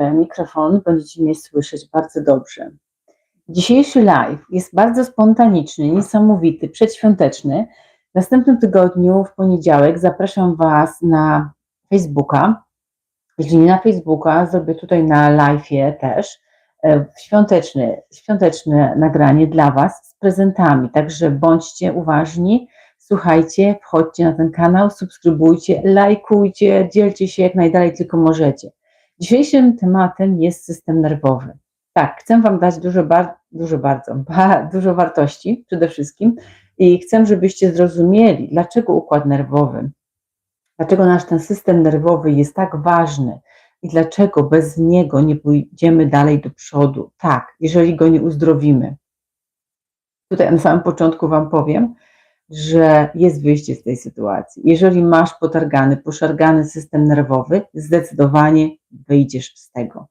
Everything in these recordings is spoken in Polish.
mikrofon, będziecie mnie słyszeć bardzo dobrze. Dzisiejszy live jest bardzo spontaniczny, niesamowity, przedświąteczny. W następnym tygodniu, w poniedziałek, zapraszam Was na Facebooka. Jeśli nie na Facebooka, zrobię tutaj na live'ie też e, świąteczne, świąteczne nagranie dla Was z prezentami. Także bądźcie uważni, słuchajcie, wchodźcie na ten kanał, subskrybujcie, lajkujcie, dzielcie się jak najdalej tylko możecie. Dzisiejszym tematem jest system nerwowy. Tak, chcę Wam dać dużo, bar dużo bardzo, ba dużo wartości przede wszystkim i chcę, żebyście zrozumieli, dlaczego układ nerwowy, dlaczego nasz ten system nerwowy jest tak ważny i dlaczego bez niego nie pójdziemy dalej do przodu. Tak, jeżeli go nie uzdrowimy. Tutaj na samym początku Wam powiem, że jest wyjście z tej sytuacji. Jeżeli masz potargany, poszargany system nerwowy, zdecydowanie wyjdziesz z tego.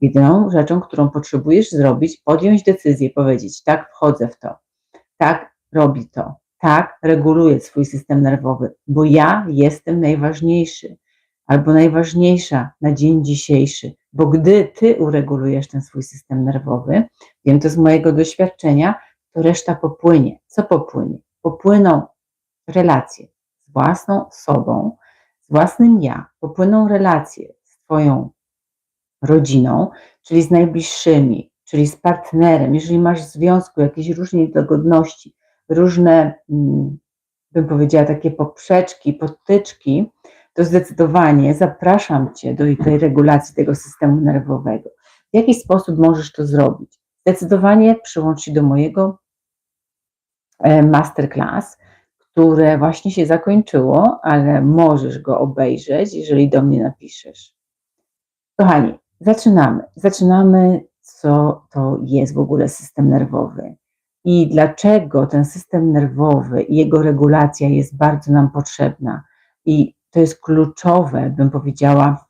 Jedyną rzeczą, którą potrzebujesz zrobić, podjąć decyzję, powiedzieć: tak, wchodzę w to, tak, robi to, tak, reguluję swój system nerwowy, bo ja jestem najważniejszy albo najważniejsza na dzień dzisiejszy, bo gdy ty uregulujesz ten swój system nerwowy, wiem to z mojego doświadczenia, to reszta popłynie. Co popłynie? popłyną relacje z własną sobą, z własnym ja, popłyną relacje z Twoją rodziną, czyli z najbliższymi, czyli z partnerem, jeżeli masz w związku jakieś różne niedogodności, różne, mm, bym powiedziała, takie poprzeczki, podtyczki, to zdecydowanie zapraszam Cię do tej regulacji tego systemu nerwowego. W jaki sposób możesz to zrobić? Zdecydowanie przyłącz się do mojego E, masterclass, które właśnie się zakończyło, ale możesz go obejrzeć, jeżeli do mnie napiszesz. Kochani, zaczynamy. Zaczynamy, co to jest w ogóle system nerwowy i dlaczego ten system nerwowy i jego regulacja jest bardzo nam potrzebna. I to jest kluczowe, bym powiedziała,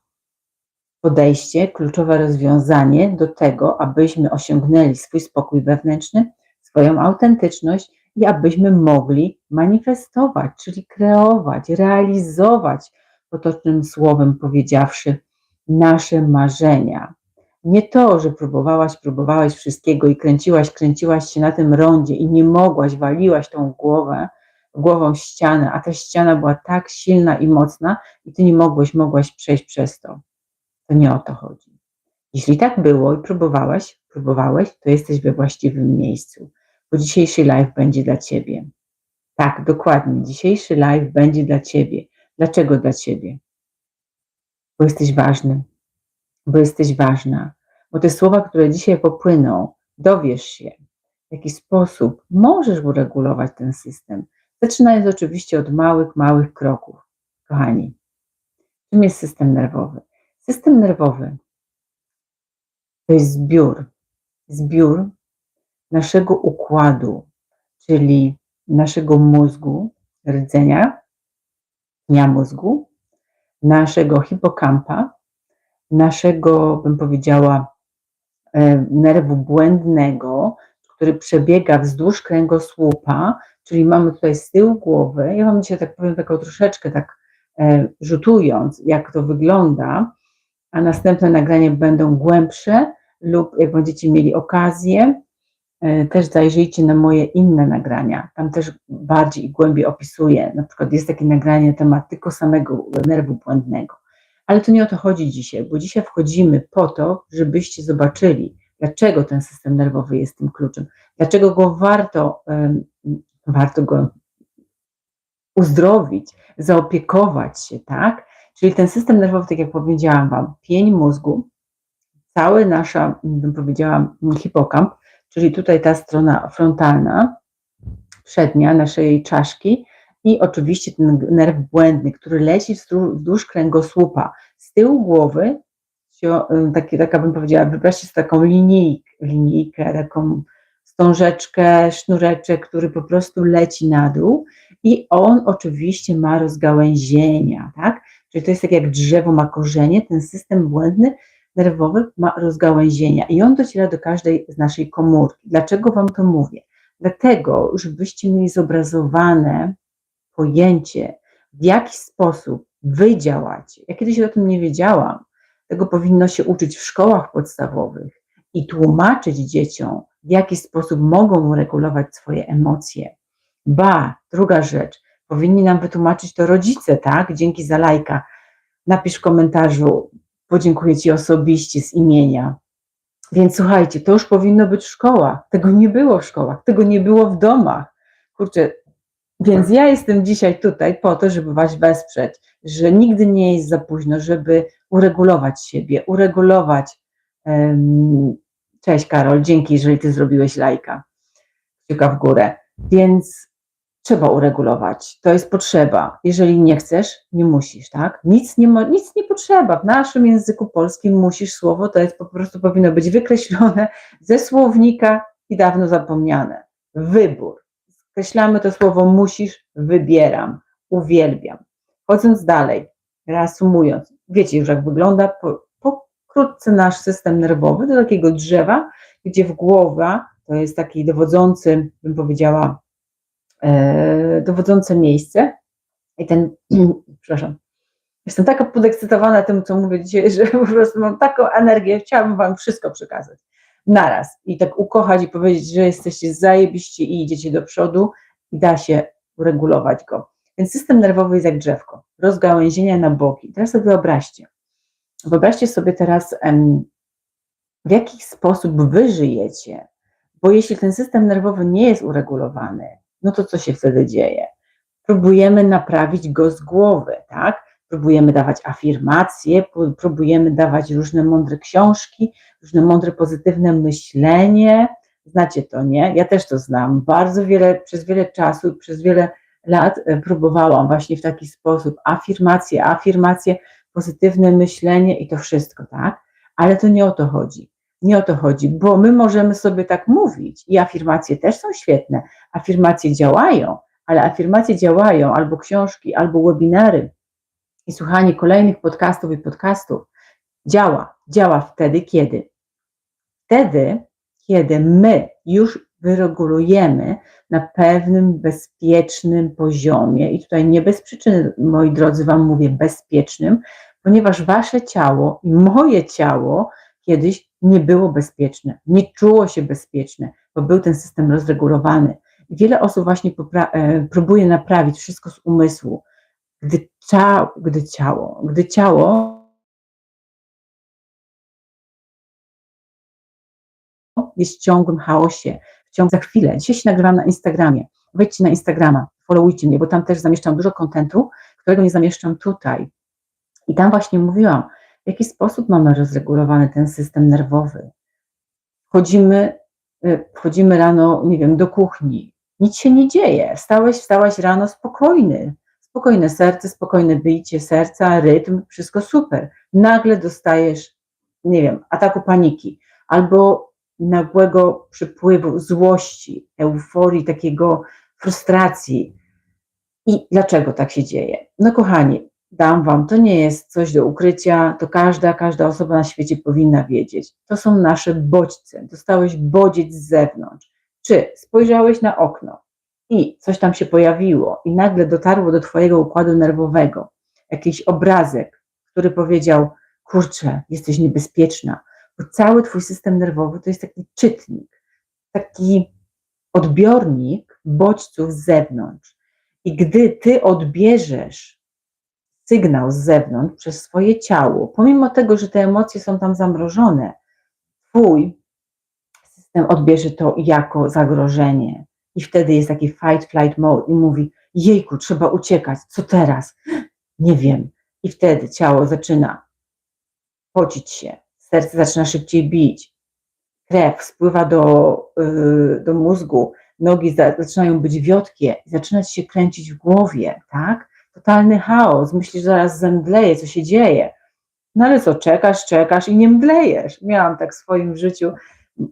podejście, kluczowe rozwiązanie do tego, abyśmy osiągnęli swój spokój wewnętrzny, swoją autentyczność i abyśmy mogli manifestować, czyli kreować, realizować, potocznym słowem powiedziawszy, nasze marzenia. Nie to, że próbowałaś, próbowałaś wszystkiego i kręciłaś, kręciłaś się na tym rondzie i nie mogłaś, waliłaś tą głowę, głową ścianę, a ta ściana była tak silna i mocna i ty nie mogłeś, mogłaś przejść przez to. To nie o to chodzi. Jeśli tak było i próbowałaś, próbowałeś, to jesteś we właściwym miejscu bo dzisiejszy live będzie dla Ciebie. Tak, dokładnie. Dzisiejszy live będzie dla Ciebie. Dlaczego dla Ciebie? Bo jesteś ważny, bo jesteś ważna, bo te słowa, które dzisiaj popłyną, dowiesz się, w jaki sposób możesz uregulować ten system. Zaczynając oczywiście od małych, małych kroków. Kochani, czym jest system nerwowy? System nerwowy to jest zbiór, zbiór naszego układu, czyli naszego mózgu, rdzenia, dnia mózgu, naszego hipokampa, naszego, bym powiedziała, e, nerwu błędnego, który przebiega wzdłuż kręgosłupa, czyli mamy tutaj z tyłu głowy. Ja Wam dzisiaj tak powiem taką troszeczkę tak e, rzutując, jak to wygląda, a następne nagrania będą głębsze lub jak będziecie mieli okazję, też zajrzyjcie na moje inne nagrania. Tam też bardziej i głębiej opisuję. Na przykład jest takie nagranie na temat tylko samego nerwu błędnego. Ale to nie o to chodzi dzisiaj, bo dzisiaj wchodzimy po to, żebyście zobaczyli, dlaczego ten system nerwowy jest tym kluczem, dlaczego go warto, warto go uzdrowić, zaopiekować się, tak? Czyli ten system nerwowy, tak jak powiedziałam Wam, pień mózgu, cała nasza, bym powiedziała, hipokamp, czyli tutaj ta strona frontalna, przednia naszej czaszki i oczywiście ten nerw błędny, który leci wzdłuż kręgosłupa. Z tyłu głowy, taki, taka bym powiedziała, wyobraźcie sobie taką linijkę, linijkę, taką wstążeczkę, sznureczek, który po prostu leci na dół i on oczywiście ma rozgałęzienia, tak? Czyli to jest tak jak drzewo ma korzenie, ten system błędny nerwowy ma rozgałęzienia i on dociera do każdej z naszej komórki. Dlaczego Wam to mówię? Dlatego, żebyście mieli zobrazowane pojęcie, w jaki sposób Wy działacie. Ja kiedyś o tym nie wiedziałam, Tego powinno się uczyć w szkołach podstawowych i tłumaczyć dzieciom, w jaki sposób mogą regulować swoje emocje. Ba, druga rzecz, powinni nam wytłumaczyć to rodzice, tak? Dzięki za lajka. Napisz w komentarzu, podziękuję Ci osobiście z imienia. Więc słuchajcie, to już powinno być w szkołach. Tego nie było w szkołach, tego nie było w domach. Kurczę, więc ja jestem dzisiaj tutaj po to, żeby Was wesprzeć, że nigdy nie jest za późno, żeby uregulować siebie, uregulować. Cześć Karol, dzięki, jeżeli Ty zrobiłeś lajka. Kciuka w górę. Więc trzeba uregulować. To jest potrzeba. Jeżeli nie chcesz, nie musisz, tak? Nic nie, ma, nic nie potrzeba. W naszym języku polskim musisz słowo, to jest po prostu powinno być wykreślone ze słownika i dawno zapomniane. Wybór. Skreślamy to słowo musisz, wybieram, uwielbiam. Chodząc dalej, reasumując, wiecie już jak wygląda po, pokrótce nasz system nerwowy do takiego drzewa, gdzie w głowa to jest taki dowodzący, bym powiedziała, dowodzące miejsce. I ten, przepraszam, jestem taka podekscytowana tym, co mówię dzisiaj, że po prostu mam taką energię, chciałabym Wam wszystko przekazać naraz i tak ukochać i powiedzieć, że jesteście zajebiści i idziecie do przodu i da się uregulować go. Więc system nerwowy jest jak drzewko, rozgałęzienia na boki. Teraz sobie wyobraźcie, wyobraźcie sobie teraz, w jaki sposób wy żyjecie, bo jeśli ten system nerwowy nie jest uregulowany, no to co się wtedy dzieje? Próbujemy naprawić go z głowy, tak? Próbujemy dawać afirmacje, próbujemy dawać różne mądre książki, różne mądre, pozytywne myślenie. Znacie to, nie? Ja też to znam. Bardzo wiele, przez wiele czasu, przez wiele lat e, próbowałam właśnie w taki sposób afirmacje, afirmacje, pozytywne myślenie i to wszystko, tak? Ale to nie o to chodzi. Nie o to chodzi, bo my możemy sobie tak mówić i afirmacje też są świetne. Afirmacje działają, ale afirmacje działają albo książki, albo webinary i słuchanie kolejnych podcastów i podcastów działa. Działa wtedy, kiedy? Wtedy, kiedy my już wyregulujemy na pewnym bezpiecznym poziomie, i tutaj nie bez przyczyny, moi drodzy, Wam mówię bezpiecznym, ponieważ Wasze ciało i moje ciało kiedyś nie było bezpieczne, nie czuło się bezpieczne, bo był ten system rozregulowany. Wiele osób właśnie e, próbuje naprawić wszystko z umysłu, gdy, ciało, gdy ciało, gdy ciało jest w ciągłym chaosie, w ciągu za chwilę. Dzisiaj się nagrywam na Instagramie. Wejdźcie na Instagrama, followujcie mnie, bo tam też zamieszczam dużo kontentu, którego nie zamieszczam tutaj. I tam właśnie mówiłam, w jaki sposób mamy rozregulowany ten system nerwowy. Wchodzimy, y, wchodzimy rano, nie wiem, do kuchni. Nic się nie dzieje. Wstałeś, wstałaś rano spokojny. Spokojne serce, spokojne bicie serca, rytm, wszystko super. Nagle dostajesz, nie wiem, ataku paniki albo nagłego przypływu złości, euforii, takiego frustracji. I dlaczego tak się dzieje? No kochani, dam wam, to nie jest coś do ukrycia, to każda, każda osoba na świecie powinna wiedzieć. To są nasze bodźce. Dostałeś bodziec z zewnątrz. Czy spojrzałeś na okno i coś tam się pojawiło i nagle dotarło do twojego układu nerwowego jakiś obrazek, który powiedział, kurczę, jesteś niebezpieczna, bo cały twój system nerwowy to jest taki czytnik, taki odbiornik bodźców z zewnątrz. I gdy ty odbierzesz sygnał z zewnątrz przez swoje ciało, pomimo tego, że te emocje są tam zamrożone, twój system odbierze to jako zagrożenie. I wtedy jest taki fight, flight mode i mówi: Jejku, trzeba uciekać, co teraz? Nie wiem. I wtedy ciało zaczyna pocić się, serce zaczyna szybciej bić, krew spływa do, yy, do mózgu, nogi zaczynają być wiotkie, zaczyna się kręcić w głowie, tak? Totalny chaos, myślisz, że zaraz zemdleje, co się dzieje. No ale co, czekasz, czekasz i nie mdlejesz. Miałam tak w swoim życiu,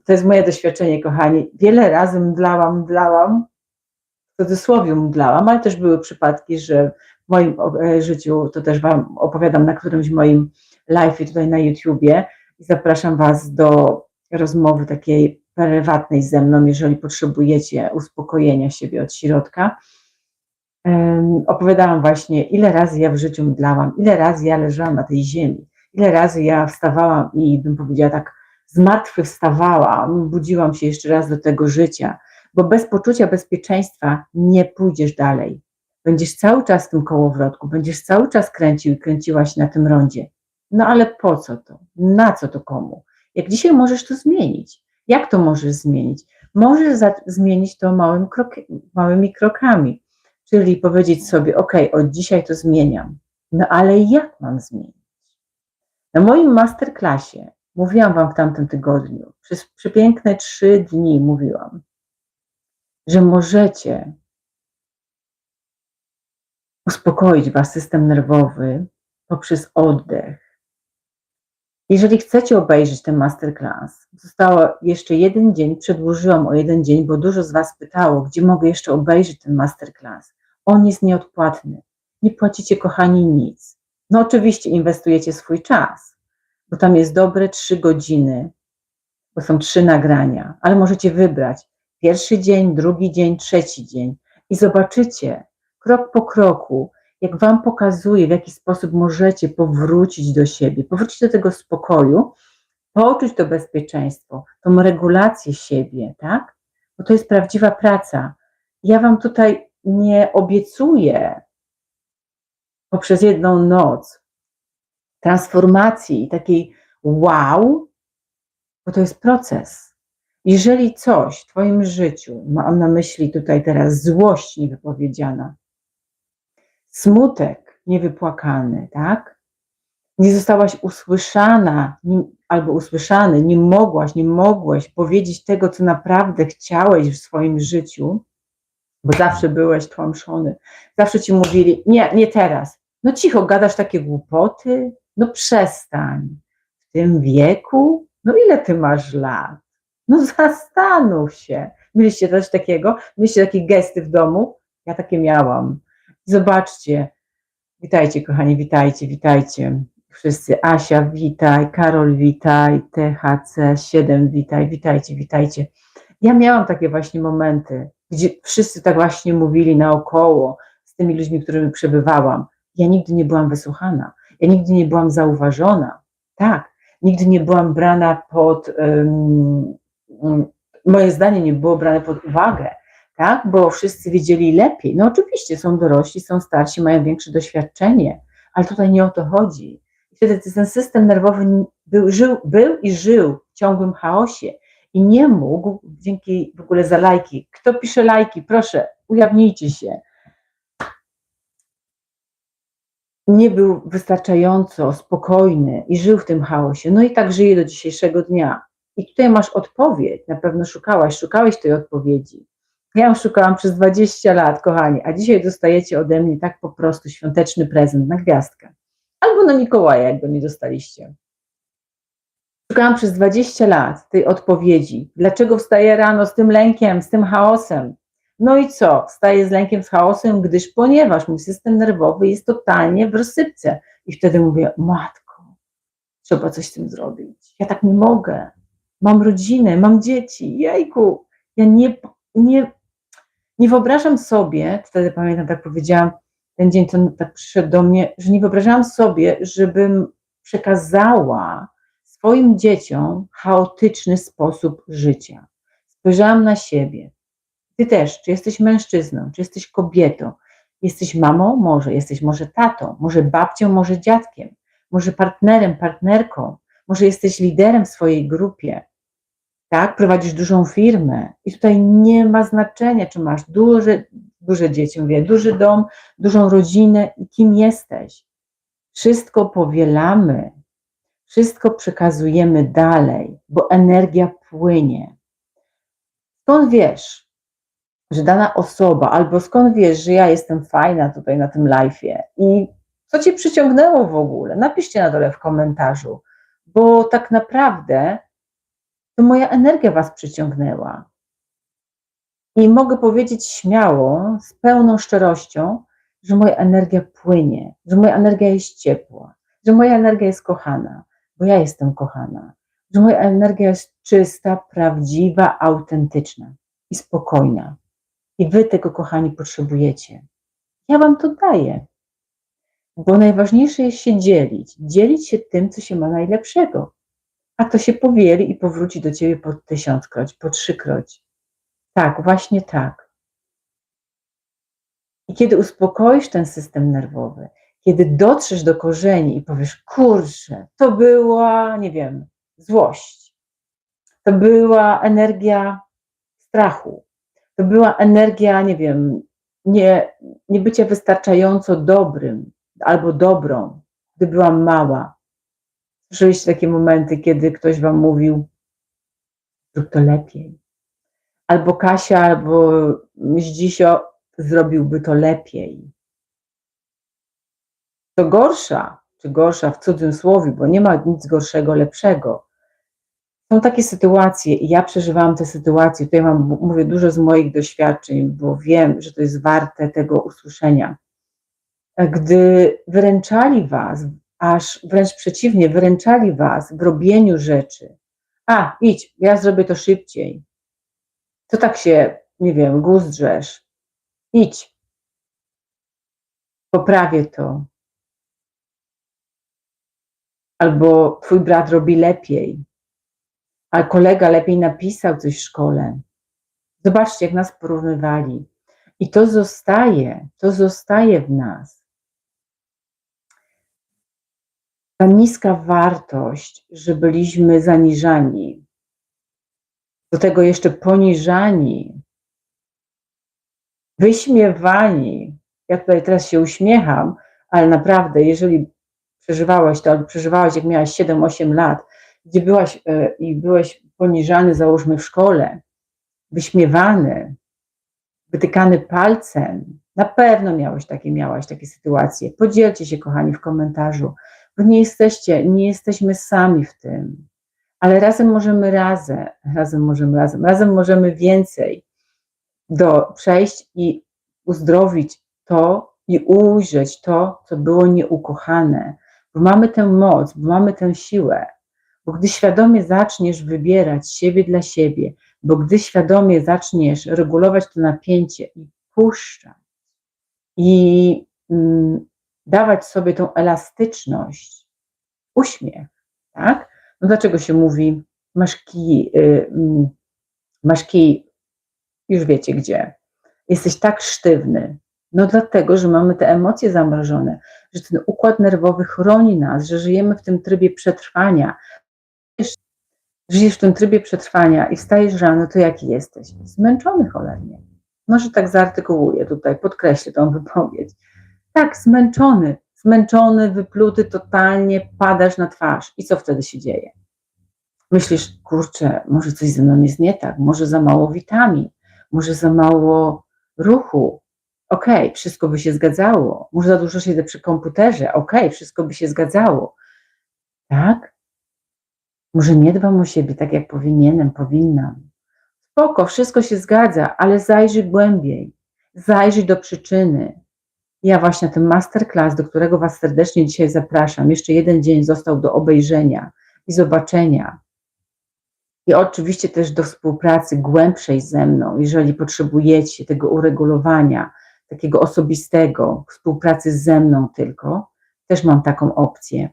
to jest moje doświadczenie, kochani. Wiele razy mdlałam, mdlałam, w cudzysłowie mdlałam, ale też były przypadki, że w moim e, życiu, to też Wam opowiadam na którymś moim live tutaj na YouTubie, i zapraszam Was do rozmowy takiej prywatnej ze mną, jeżeli potrzebujecie uspokojenia siebie od środka. Opowiadałam właśnie, ile razy ja w życiu mdlałam, ile razy ja leżałam na tej ziemi, ile razy ja wstawałam i bym powiedziała tak, zmartwychwstawałam, budziłam się jeszcze raz do tego życia, bo bez poczucia bezpieczeństwa nie pójdziesz dalej. Będziesz cały czas w tym kołowrotku, będziesz cały czas kręcił i kręciła się na tym rondzie. No ale po co to? Na co to komu? Jak dzisiaj możesz to zmienić? Jak to możesz zmienić? Możesz zmienić to małym krok małymi krokami, czyli powiedzieć sobie, ok, od dzisiaj to zmieniam. No ale jak mam zmienić? Na moim masterclassie mówiłam Wam w tamtym tygodniu, przez przepiękne trzy dni mówiłam, że możecie uspokoić Was system nerwowy poprzez oddech. Jeżeli chcecie obejrzeć ten masterclass, zostało jeszcze jeden dzień, przedłużyłam o jeden dzień, bo dużo z Was pytało, gdzie mogę jeszcze obejrzeć ten masterclass. On jest nieodpłatny. Nie płacicie, kochani, nic. No oczywiście inwestujecie swój czas, bo tam jest dobre trzy godziny, bo są trzy nagrania, ale możecie wybrać pierwszy dzień, drugi dzień, trzeci dzień i zobaczycie krok po kroku, jak Wam pokazuje, w jaki sposób możecie powrócić do siebie, powrócić do tego spokoju, poczuć to bezpieczeństwo, tą regulację siebie, tak? Bo to jest prawdziwa praca. Ja Wam tutaj nie obiecuję poprzez jedną noc transformacji, takiej wow, bo to jest proces. Jeżeli coś w Twoim życiu, mam na myśli tutaj teraz złość niewypowiedziana, smutek niewypłakany, tak? Nie zostałaś usłyszana albo usłyszany, nie mogłaś, nie mogłeś powiedzieć tego, co naprawdę chciałeś w swoim życiu, bo zawsze byłeś tłamszony. Zawsze ci mówili, nie, nie teraz. No cicho, gadasz takie głupoty, no przestań. W tym wieku, no ile ty masz lat? No zastanów się. Mieliście coś takiego? Mieliście takie gesty w domu? Ja takie miałam. Zobaczcie. Witajcie, kochani, witajcie, witajcie. Wszyscy. Asia, witaj. Karol, witaj. THC7, witaj, witajcie, witajcie. Ja miałam takie właśnie momenty, gdzie wszyscy tak właśnie mówili naokoło z tymi ludźmi, którymi przebywałam. Ja nigdy nie byłam wysłuchana. Ja nigdy nie byłam zauważona. Tak, nigdy nie byłam brana pod. Um, um, moje zdanie nie było brane pod uwagę tak? Bo wszyscy wiedzieli lepiej. No oczywiście są dorośli, są starsi, mają większe doświadczenie, ale tutaj nie o to chodzi. Wtedy ten system nerwowy był, żył, był i żył w ciągłym chaosie i nie mógł, dzięki w ogóle za lajki. Kto pisze lajki, proszę, ujawnijcie się. Nie był wystarczająco spokojny i żył w tym chaosie. No i tak żyje do dzisiejszego dnia. I tutaj masz odpowiedź, na pewno szukałaś, szukałeś tej odpowiedzi. Ja ją szukałam przez 20 lat, kochani, a dzisiaj dostajecie ode mnie tak po prostu świąteczny prezent na gwiazdkę. Albo na Mikołaja, jak go nie dostaliście. Szukałam przez 20 lat tej odpowiedzi. Dlaczego wstaję rano z tym lękiem, z tym chaosem? No i co? Wstaję z lękiem, z chaosem, gdyż ponieważ mój system nerwowy jest totalnie w rozsypce. I wtedy mówię, matko, trzeba coś z tym zrobić. Ja tak nie mogę. Mam rodzinę, mam dzieci, jejku. Ja nie, nie, nie wyobrażam sobie, wtedy pamiętam, tak powiedziałam, ten dzień, co tak przyszedł do mnie, że nie wyobrażałam sobie, żebym przekazała swoim dzieciom chaotyczny sposób życia. Spojrzałam na siebie. Ty też, czy jesteś mężczyzną, czy jesteś kobietą, jesteś mamą, może, jesteś może tatą, może babcią, może dziadkiem, może partnerem, partnerką, może jesteś liderem w swojej grupie, tak, prowadzisz dużą firmę i tutaj nie ma znaczenia, czy masz duże, duże dzieci, mówię, duży dom, dużą rodzinę i kim jesteś. Wszystko powielamy, wszystko przekazujemy dalej, bo energia płynie. Skąd wiesz, że dana osoba, albo skąd wiesz, że ja jestem fajna tutaj na tym live'ie i co cię przyciągnęło w ogóle? Napiszcie na dole w komentarzu, bo tak naprawdę to moja energia Was przyciągnęła. I mogę powiedzieć śmiało, z pełną szczerością, że moja energia płynie, że moja energia jest ciepła, że moja energia jest kochana, bo ja jestem kochana, że moja energia jest czysta, prawdziwa, autentyczna i spokojna. I Wy tego, kochani, potrzebujecie. Ja Wam to daję. Bo najważniejsze jest się dzielić. Dzielić się tym, co się ma najlepszego. A to się powieli i powróci do ciebie po tysiąckroć, po trzykroć. Tak, właśnie tak. I kiedy uspokoisz ten system nerwowy, kiedy dotrzesz do korzeni i powiesz, kurczę, to była, nie wiem, złość, to była energia strachu, to była energia, nie wiem, nie, nie wystarczająco dobrym albo dobrą, gdy byłam mała. Słyszeliście takie momenty, kiedy ktoś wam mówił, zrób to lepiej. Albo Kasia, albo Zdzisio zrobiłby to lepiej. To gorsza, czy gorsza w cudzysłowie, bo nie ma nic gorszego, lepszego. Są takie sytuacje i ja przeżywałam te sytuacje, tutaj mam, mówię dużo z moich doświadczeń, bo wiem, że to jest warte tego usłyszenia. Gdy wyręczali was, aż wręcz przeciwnie, wyręczali was w robieniu rzeczy. A, idź, ja zrobię to szybciej. To tak się, nie wiem, guzdrzesz. Idź. Poprawię to. Albo twój brat robi lepiej. A kolega lepiej napisał coś w szkole. Zobaczcie, jak nas porównywali. I to zostaje, to zostaje w nas. Ta niska wartość, że byliśmy zaniżani, do tego jeszcze poniżani, wyśmiewani. Ja tutaj teraz się uśmiecham, ale naprawdę, jeżeli przeżywałaś to, albo przeżywałaś, jak miałaś 7-8 lat, gdzie byłaś e, i byłeś poniżany, załóżmy w szkole, wyśmiewany, wytykany palcem, na pewno miałeś takie, miałaś takie sytuacje. Podzielcie się, kochani, w komentarzu, nie jesteście, nie jesteśmy sami w tym, ale razem możemy razem, razem możemy razem, razem możemy więcej do przejść i uzdrowić to i ujrzeć to, co było nieukochane, bo mamy tę moc, bo mamy tę siłę, bo gdy świadomie zaczniesz wybierać siebie dla siebie, bo gdy świadomie zaczniesz regulować to napięcie i puszczać i mm, dawać sobie tą elastyczność, uśmiech, tak? No dlaczego się mówi, masz kij, y, mm, masz kij, już wiecie gdzie. Jesteś tak sztywny. No dlatego, że mamy te emocje zamrożone, że ten układ nerwowy chroni nas, że żyjemy w tym trybie przetrwania, żyjesz w tym trybie przetrwania i wstajesz rano, to jaki jesteś? Zmęczony cholernie. Może tak zaartykułuję tutaj, podkreślę tą wypowiedź. Tak, zmęczony, zmęczony, wypluty totalnie, padasz na twarz. I co wtedy się dzieje? Myślisz, kurczę, może coś ze mną jest nie tak, może za mało witamin, może za mało ruchu. Okej, okay, wszystko by się zgadzało. Może za dużo siedzę przy komputerze. Okej, okay, wszystko by się zgadzało. Tak? Może nie dbam o siebie tak, jak powinienem, powinnam. Spoko, wszystko się zgadza, ale zajrzyj głębiej. Zajrzyj do przyczyny. Ja właśnie ten masterclass, do którego Was serdecznie dzisiaj zapraszam, jeszcze jeden dzień został do obejrzenia i zobaczenia. I oczywiście też do współpracy głębszej ze mną, jeżeli potrzebujecie tego uregulowania, takiego osobistego, współpracy ze mną tylko, też mam taką opcję.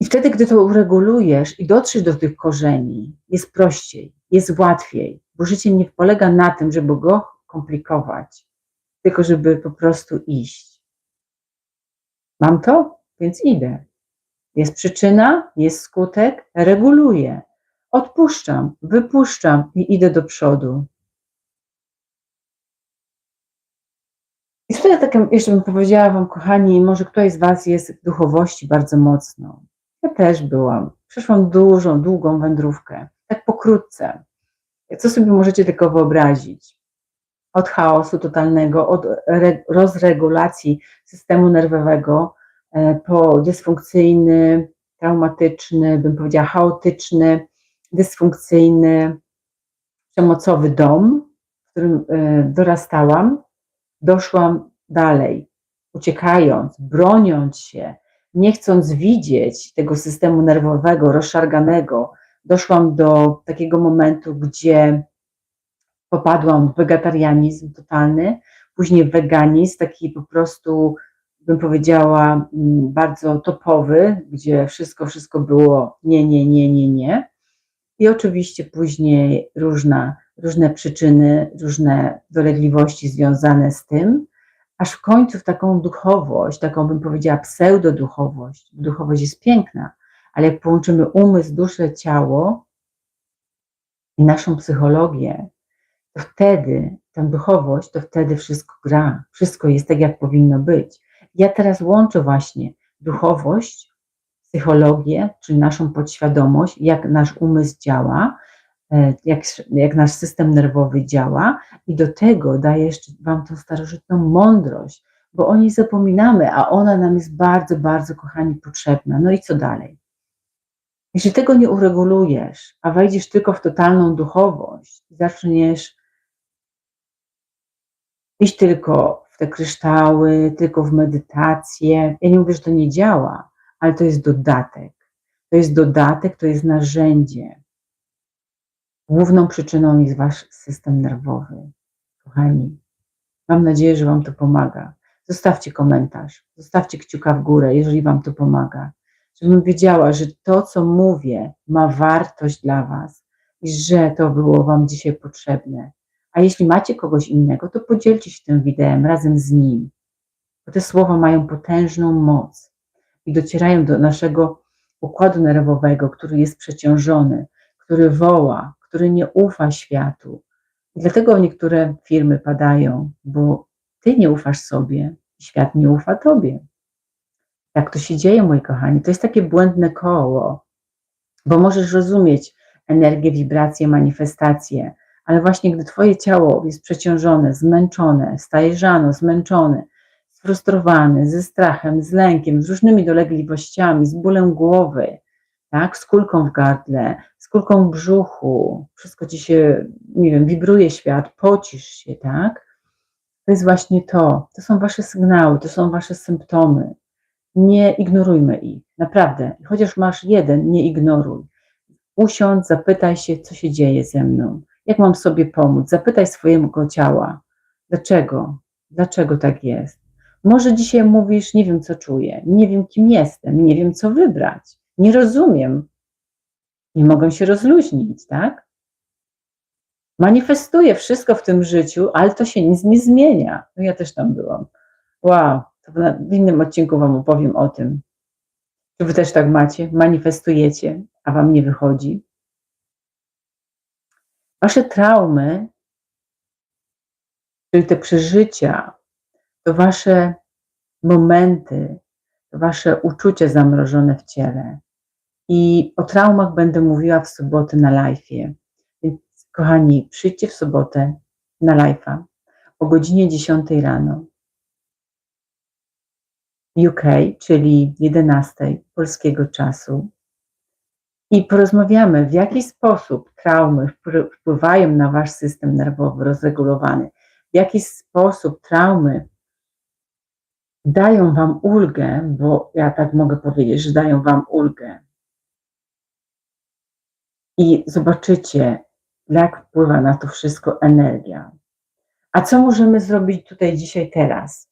I wtedy, gdy to uregulujesz i dotrzesz do tych korzeni, jest prościej, jest łatwiej, bo życie nie polega na tym, żeby go komplikować, tylko żeby po prostu iść. Mam to, więc idę. Jest przyczyna, jest skutek, reguluję. Odpuszczam, wypuszczam i idę do przodu. I tutaj tak jeszcze bym powiedziała Wam, kochani, może ktoś z Was jest w duchowości bardzo mocno. Ja też byłam. Przeszłam dużą, długą wędrówkę, tak pokrótce. Co sobie możecie tylko wyobrazić? Od chaosu totalnego, od rozregulacji systemu nerwowego e, po dysfunkcyjny, traumatyczny, bym powiedziała chaotyczny, dysfunkcyjny, przemocowy dom, w którym e, dorastałam, doszłam dalej, uciekając, broniąc się, nie chcąc widzieć tego systemu nerwowego rozszarganego, doszłam do takiego momentu, gdzie popadłam w wegetarianizm totalny, później weganizm, taki po prostu bym powiedziała, mm, bardzo topowy, gdzie wszystko, wszystko było nie, nie, nie, nie, nie. I oczywiście później różna, różne przyczyny, różne dolegliwości związane z tym, aż w końcu w taką duchowość, taką bym powiedziała pseudoduchowość. Duchowość jest piękna, ale jak połączymy umysł, duszę, ciało i naszą psychologię, wtedy, tę duchowość, to wtedy wszystko gra, wszystko jest tak, jak powinno być. Ja teraz łączę właśnie duchowość, psychologię, czyli naszą podświadomość, jak nasz umysł działa, e, jak, jak nasz system nerwowy działa, i do tego daję jeszcze Wam tą starożytną mądrość, bo o niej zapominamy, a ona nam jest bardzo, bardzo, kochani, potrzebna. No i co dalej? Jeśli tego nie uregulujesz, a wejdziesz tylko w totalną duchowość, zaczniesz iść tylko w te kryształy, tylko w medytację. Ja nie mówię, że to nie działa, ale to jest dodatek. To jest dodatek, to jest narzędzie. Główną przyczyną jest wasz system nerwowy. Kochani, mam nadzieję, że wam to pomaga. Zostawcie komentarz, zostawcie kciuka w górę, jeżeli wam to pomaga. Żebym wiedziała, że to, co mówię, ma wartość dla was i że to było wam dzisiaj potrzebne. A jeśli macie kogoś innego, to podzielcie się tym wideem razem z nim, bo te słowa mają potężną moc i docierają do naszego układu nerwowego, który jest przeciążony, który woła, który nie ufa światu. I dlatego niektóre firmy padają, bo ty nie ufasz sobie, świat nie ufa tobie. Tak to się dzieje, moi kochani. To jest takie błędne koło, bo możesz rozumieć energię, wibracje, manifestacje, ale właśnie gdy Twoje ciało jest przeciążone, zmęczone, stajesz rano zmęczony, sfrustrowany, ze strachem, z lękiem, z różnymi dolegliwościami, z bólem głowy, tak, z kulką w gardle, z kulką w brzuchu, wszystko Ci się, nie wiem, wibruje świat, pocisz się, tak, to jest właśnie to. To są Wasze sygnały, to są Wasze symptomy. Nie ignorujmy ich, naprawdę. Chociaż masz jeden, nie ignoruj. Usiądź, zapytaj się, co się dzieje ze mną jak mam sobie pomóc? Zapytaj swojego ciała, dlaczego? Dlaczego tak jest? Może dzisiaj mówisz, nie wiem co czuję, nie wiem kim jestem, nie wiem co wybrać, nie rozumiem, nie mogę się rozluźnić, tak? Manifestuję wszystko w tym życiu, ale to się nic nie zmienia. No ja też tam byłam. Wow, to w innym odcinku Wam opowiem o tym. Czy Wy też tak macie? Manifestujecie, a Wam nie wychodzi? Wasze traumy, czyli te przeżycia, to wasze momenty, to wasze uczucia zamrożone w ciele. I o traumach będę mówiła w sobotę na live'ie. Więc kochani, przyjdźcie w sobotę na live'a o godzinie 10 rano. UK, czyli 11 polskiego czasu i porozmawiamy, w jaki sposób traumy wpływają na wasz system nerwowy rozregulowany, w jaki sposób traumy dają wam ulgę, bo ja tak mogę powiedzieć, że dają wam ulgę. I zobaczycie, jak wpływa na to wszystko energia. A co możemy zrobić tutaj dzisiaj, teraz?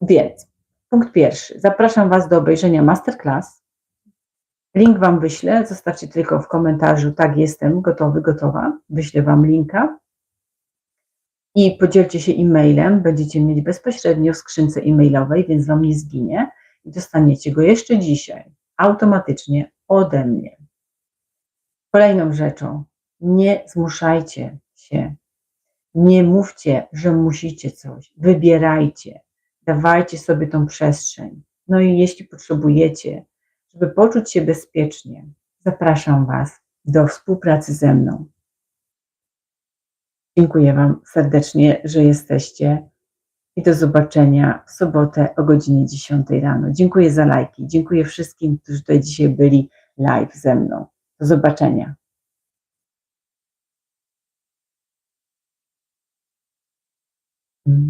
Więc punkt pierwszy. Zapraszam Was do obejrzenia masterclass Link Wam wyślę, zostawcie tylko w komentarzu, tak jestem, gotowy, gotowa. Wyślę Wam linka i podzielcie się e-mailem, będziecie mieć bezpośrednio w skrzynce e-mailowej, więc Wam nie zginie i dostaniecie go jeszcze dzisiaj, automatycznie ode mnie. Kolejną rzeczą, nie zmuszajcie się, nie mówcie, że musicie coś, wybierajcie, dawajcie sobie tą przestrzeń. No i jeśli potrzebujecie żeby poczuć się bezpiecznie, zapraszam Was do współpracy ze mną. Dziękuję Wam serdecznie, że jesteście i do zobaczenia w sobotę o godzinie 10 rano. Dziękuję za lajki, dziękuję wszystkim, którzy tutaj dzisiaj byli live ze mną. Do zobaczenia. Mm.